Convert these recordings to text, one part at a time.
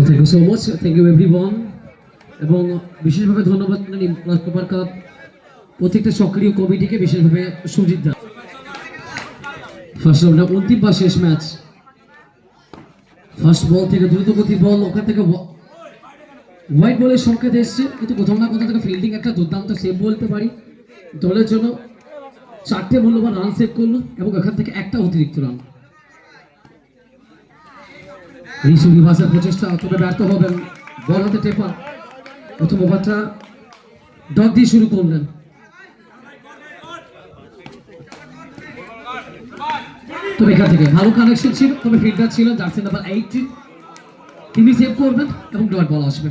So thank you so much. Thank you, everyone. এবং বিশেষভাবে ধন্যবাদ সুপার কাপ প্রত্যেকটা সক্রিয় কমিটিকে, বিশেষভাবে সুজিত দা ফার্স্ট রাউন্ডে অন্তিম বা শেষ ম্যাচ ফার্স্ট বল থেকে দ্রুতগতি বল ওখান থেকে হোয়াইট বলের সংকেত এসছে, কিন্তু কোথাও না কোথাও থেকে ফিল্ডিং একটা দুর্দান্ত সেভ বলতে পারি দলের জন্য চারটে মূল্যবান রান সেভ করল এবং এখান থেকে একটা অতিরিক্ত রান ঋষু বিভাসের প্রচেষ্টা তবে ব্যর্থ হবেন বল হাতে টেপা। প্রথম ওভারটা ডট দিয়ে শুরু করলেন। তবে এখান থেকে ভালো কানেকশন ছিল, তবে ফিল্ডার ছিল, জার্সি নাম্বার এইটিন তিনি সেভ করবেন এবং ডট বল আসবে।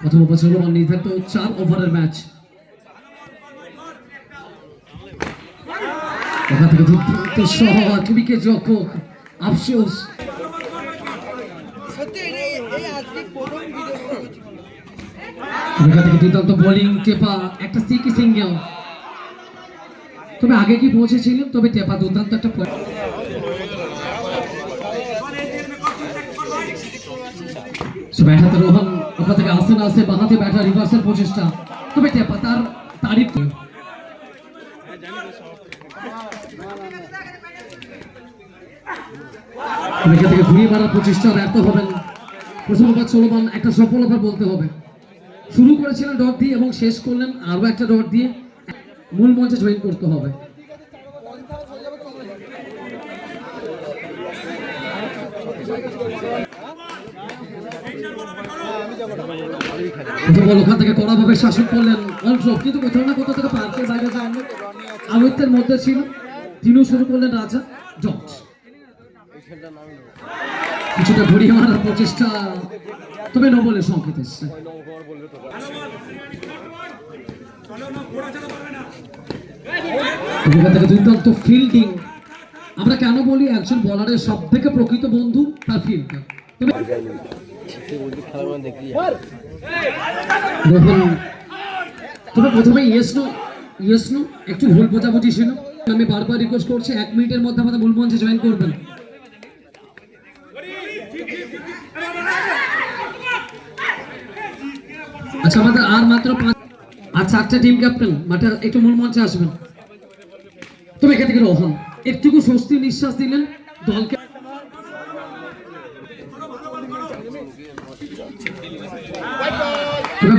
প্রথম ওভার ছিল নির্ধারিত চার ওভারের ম্যাচ এখান থেকে সহ উইকেট রক্ষক আফসোস সত্যি এই এই আজকে প্রথম ভিডিও করেছি তবে আগে কি পৌঁছেছিলেন তবে টেপা দুর্দান্ত একটা রোহন ওখান থেকে ব্যাটার রিভার্সের প্রচেষ্টা। তবে টেপা তার তারিফ থেকে ঘুরিয়ে মারার প্রচেষ্টা ব্যর্থ হবেন। চলমান একটা সফলতা বলতে হবে। শুরু করেছিলেন ডট দিয়ে এবং শেষ করলেন আরও একটা ডট দিয়ে। মূল মঞ্চে জয়েন করতে হবে। ওখান থেকে কড়াভাবে শাসন করলেন অলসব কিন্তু কোথাও না কোথাও থেকে পার্কের বাইরে যায়নি আমিত্বের মধ্যে ছিল। তিনিও শুরু করলেন রাজা জট কিছুটা ঘুরিয়ে মারার প্রচেষ্টা। তবে নো বলে সংকেত এসছে। দুর্দান্ত ফিল্ডিং আমরা কেন বলি একজন বলারের সব থেকে প্রকৃত বন্ধু? তার ফিল্ডার তবে তবে প্রথমে ইয়েস নো ইয়েস নো একটু ভুল বোঝাবুঝি ছিল। আমি বারবার রিকোয়েস্ট করছি, এক মিনিটের মধ্যে আমাদের মূল মঞ্চে জয়েন করবেন। আচ্ছা আমাদের আর মাত্র পাঁচ আর চারটা টিম ক্যাপ্টেন মাঠে একটু মূল মঞ্চে আসবেন। তবে এখান থেকে রোহন একটুকু স্বস্তি নিঃশ্বাস দিলেন দলকে।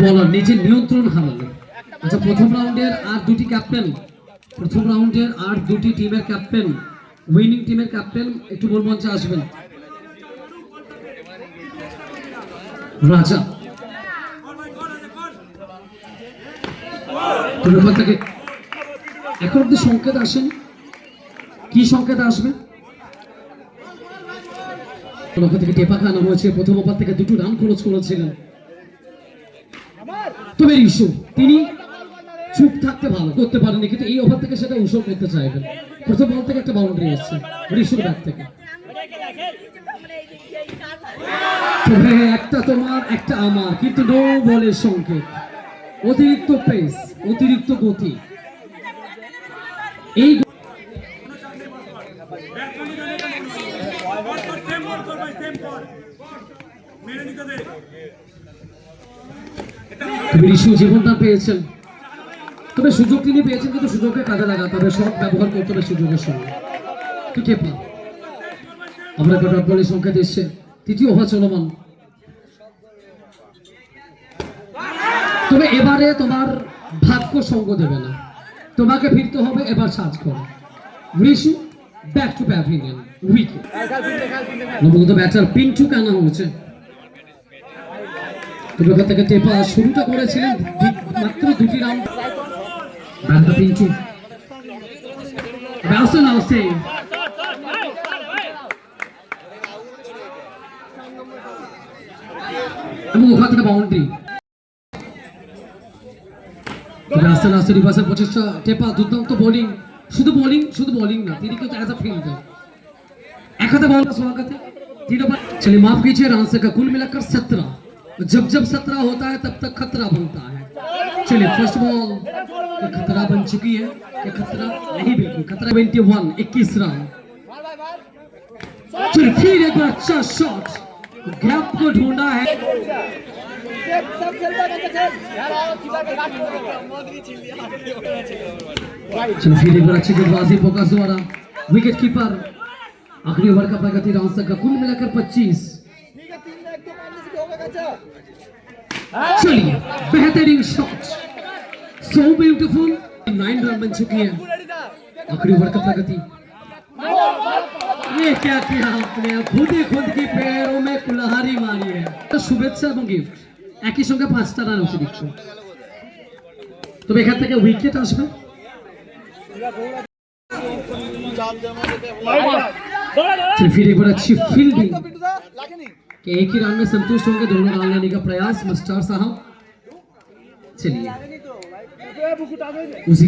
বলার নিজের নিয়ন্ত্রণ হারালেন। আচ্ছা প্রথম রাউন্ডের আর দুটি ক্যাপ্টেন প্রথম রাউন্ডের আর দুটি টিমের ক্যাপ্টেন উইনিং টিমের ক্যাপ্টেন একটু মূল মঞ্চে আসবেন। রাজা থেকে এখন অব্দি সংকেত আসেন? কি সংকেত আসবে? ওখান থেকে টেপা হয়েছে। প্রথম থেকে দুটো রান খরচ করেছিলেন। তবে তিনি চুপ থাকতে ভালো করতে পারেনি কিন্তু এই ওভার থেকে সেটা উসল করতে চাইবেন। প্রথম বল থেকে একটা বাউন্ডারি এসছে ঋষুর ব্যাট থেকে। একটা তোমার, একটা আমার, কিন্তু নো বলের সংকেত। অতিরিক্ত পেস অতিরিক্ত গতি। এই ঋষু জীবনটা পেয়েছেন। তবে সুযোগ তিনি পেয়েছেন, কিন্তু সুযোগকে কাজে লাগাতে হবে সব ব্যবহার করতে হবে সুযোগের সঙ্গে। আমরা গোটা বলের সংখ্যা এসছে তৃতীয় ওভার চলমান। তবে এবারে তোমার ভাগ্য সঙ্গ দেবে না। তোমাকে ফিরতে হবে, এবার সাজ করো। Rishu back to pavilion wicket নবগত batter Pintu কেন হয়েছে। তবে ওখান থেকে টেপা শুরুটা করেছিলেন মাত্র দুটি রাউন্ড ব্যাটটা পিন্টু। ব্যবস্থা নাও সে এবং ওখান থেকে বাউন্ডারি তবে আস্তে আস্তে রিভার্সের প্রচেষ্টা টেপা দুর্দান্ত বোলিং শুধু বোলিং শুধু বোলিং না তিনি কিন্তু অ্যাজ আ ফিল্ডার एक हाथ बॉल का स्वागत है तीनों पर चलिए माफ कीजिए रन से का कुल मिलाकर सत्रह जब जब सत्रह होता है तब तक खतरा बनता है चलिए फर्स्ट बॉल ये खतरा बन चुकी है ये खतरा नहीं बिल्कुल खतरा ट्वेंटी वन इक्कीस रन चलिए फिर एक बार अच्छा शॉट गैप को ढूंढा है सब सब खेलता है यार आओ के काट लिया अच्छी गेंदबाजी फोकस द्वारा विकेट कीपर आखिरी ओवर का प्रगति कुल मिलाकर 25 चलिए, बेहतरीन shot so beautiful nine run बन चुकी है। आखिरी ओवर का प्रगति। ये क्या किया आपने? खुद ही खुद की पैरों में मारी है। तो शुभेच्छा गिफ्ट একই সঙ্গে পাঁচটা রান অতিরিক্ত তবে এখান থেকে উইকেট আসবে चलिए फिर एक बार अच्छी फील्डिंग पिंटू दा लाके नहीं कि एक ही रन में संतुष्ट होंगे दोनों रन लेने का प्रयास मस्टार साहब चलिए उसी